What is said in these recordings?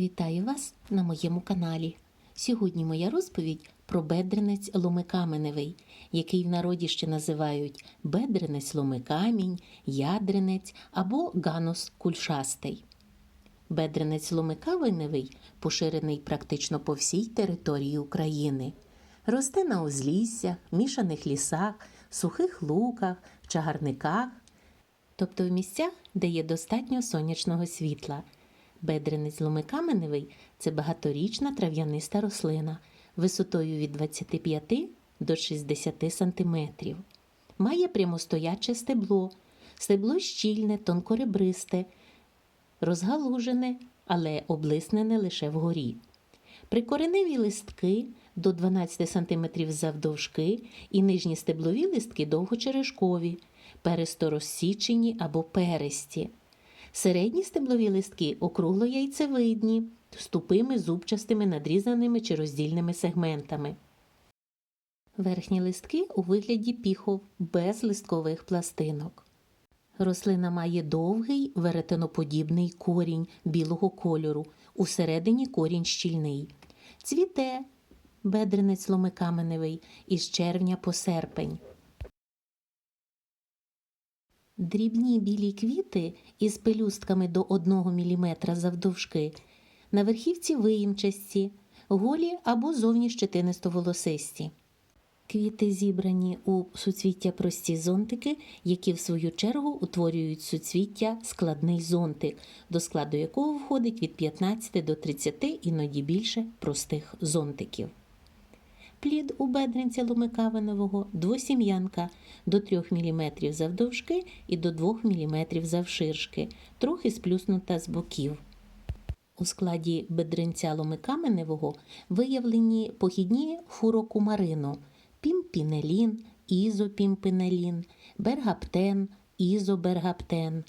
Вітаю вас на моєму каналі. Сьогодні моя розповідь про бедренець ломикаменевий, який в народі ще називають бедренець ломикамінь, ядренець або ганус кульшастий. Бедренець ломикаменевий поширений практично по всій території України. Росте на узліссях, мішаних лісах, сухих луках, чагарниках, тобто в місцях, де є достатньо сонячного світла. Бедренець ломикаменевий це багаторічна трав'яниста рослина висотою від 25 до 60 см. Має прямостояче стебло, стебло щільне, тонкоребристе, розгалужене, але облиснене лише вгорі. Прикореневі листки до 12 см завдовжки і нижні стеблові листки довгочерешкові, пересторозсічені або пересті. Середні стеблові листки округло-яйцевидні, з тупими зубчастими надрізаними чи роздільними сегментами. Верхні листки у вигляді піхов без листкових пластинок. Рослина має довгий веретеноподібний корінь білого кольору, усередині корінь щільний. Цвіте бедренець ломикаменевий із червня по серпень. Дрібні білі квіти із пелюстками до 1 мм завдовжки, на верхівці виїмчасті, голі або зовні щетинисто-волосисті. Квіти зібрані у суцвіття прості зонтики, які в свою чергу утворюють суцвіття складний зонтик, до складу якого входить від 15 до 30 іноді більше простих зонтиків. Плід у бедренця ломикавинового двосім'янка до 3 мм завдовжки і до 2 мм завширшки, трохи сплюснута з боків. У складі бедренця ломикаменевого виявлені похідні фурокумарину, пімпінелін, ізопімпінелін, бергаптен, ізобергаптен,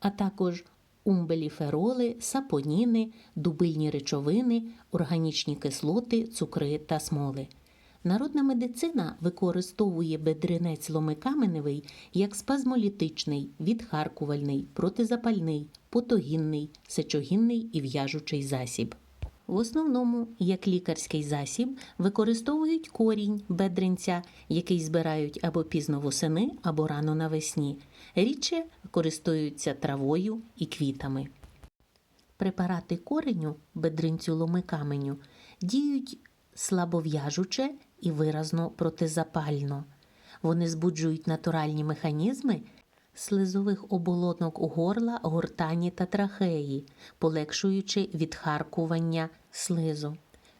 а також умбеліфероли, сапоніни, дубильні речовини, органічні кислоти, цукри та смоли. Народна медицина використовує бедренець ломикаменевий як спазмолітичний, відхаркувальний, протизапальний, потогінний, сечогінний і в'яжучий засіб. В основному, як лікарський засіб, використовують корінь бедренця, який збирають або пізно восени, або рано навесні. Рідше користуються травою і квітами. Препарати кореню бедринцю ломикаменю діють слабов'яжуче і виразно протизапально. Вони збуджують натуральні механізми слизових оболонок горла, гортані та трахеї, полегшуючи відхаркування слизу.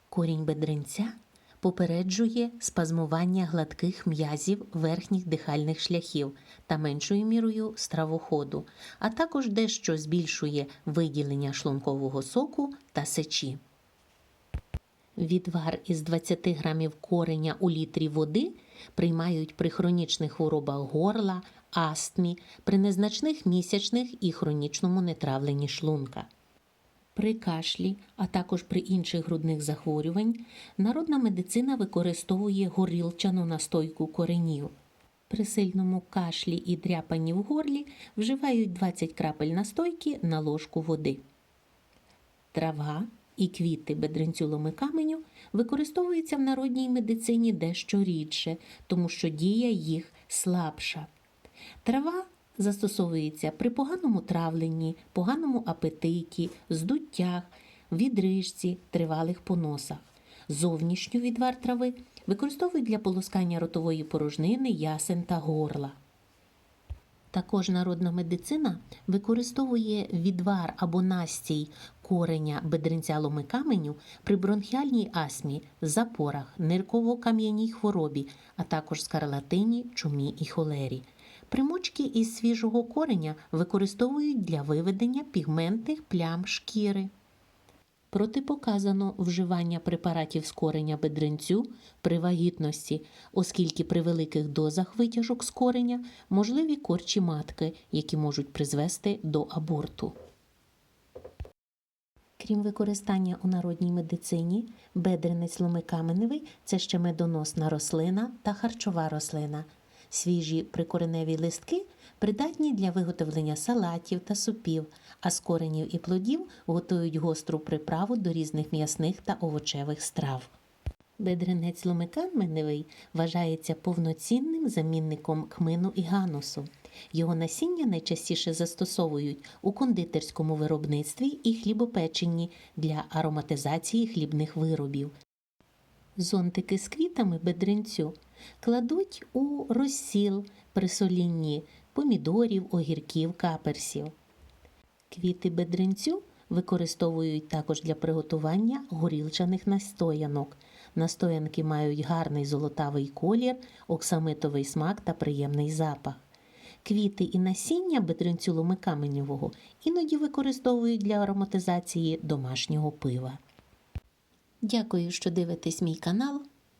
Корінь бедринця попереджує спазмування гладких м'язів верхніх дихальних шляхів та меншою мірою стравоходу, а також дещо збільшує виділення шлункового соку та сечі. Відвар із 20 грамів кореня у літрі води приймають при хронічних хворобах горла, астмі, при незначних місячних і хронічному нетравленні шлунка. При кашлі, а також при інших грудних захворювань, народна медицина використовує горілчану настойку коренів. При сильному кашлі і дряпанні в горлі вживають 20 крапель настойки на ложку води. Трава і квіти бедренцю ломикаменю використовуються в народній медицині дещо рідше, тому що дія їх слабша. Трава застосовується при поганому травленні, поганому апетиті, здуттях, відрижці, тривалих поносах. Зовнішню відвар трави використовують для полоскання ротової порожнини, ясен та горла. Також народна медицина використовує відвар або настій кореня бедренця ломикаменю при бронхіальній астмі, запорах, нирково-кам'яній хворобі, а також скарлатині, чумі і холері. Примочки із свіжого кореня використовують для виведення пігментних плям шкіри. Протипоказано вживання препаратів з кореня бедренцю при вагітності, оскільки при великих дозах витяжок з можливі корчі матки, які можуть призвести до аборту. Крім використання у народній медицині, бедренець ломикаменевий – це ще медоносна рослина та харчова рослина. Свіжі прикореневі листки придатні для виготовлення салатів та супів, а з коренів і плодів готують гостру приправу до різних м'ясних та овочевих страв. Бедренець ломиканменевий вважається повноцінним замінником кмину і ганусу. Його насіння найчастіше застосовують у кондитерському виробництві і хлібопеченні для ароматизації хлібних виробів. Зонтики з квітами бедренцю кладуть у розсіл при солінні помідорів, огірків, каперсів. Квіти бедренцю використовують також для приготування горілчаних настоянок. Настоянки мають гарний золотавий колір, оксамитовий смак та приємний запах. Квіти і насіння бедренцю ломикаменєвого іноді використовують для ароматизації домашнього пива. Дякую, що дивитесь мій канал.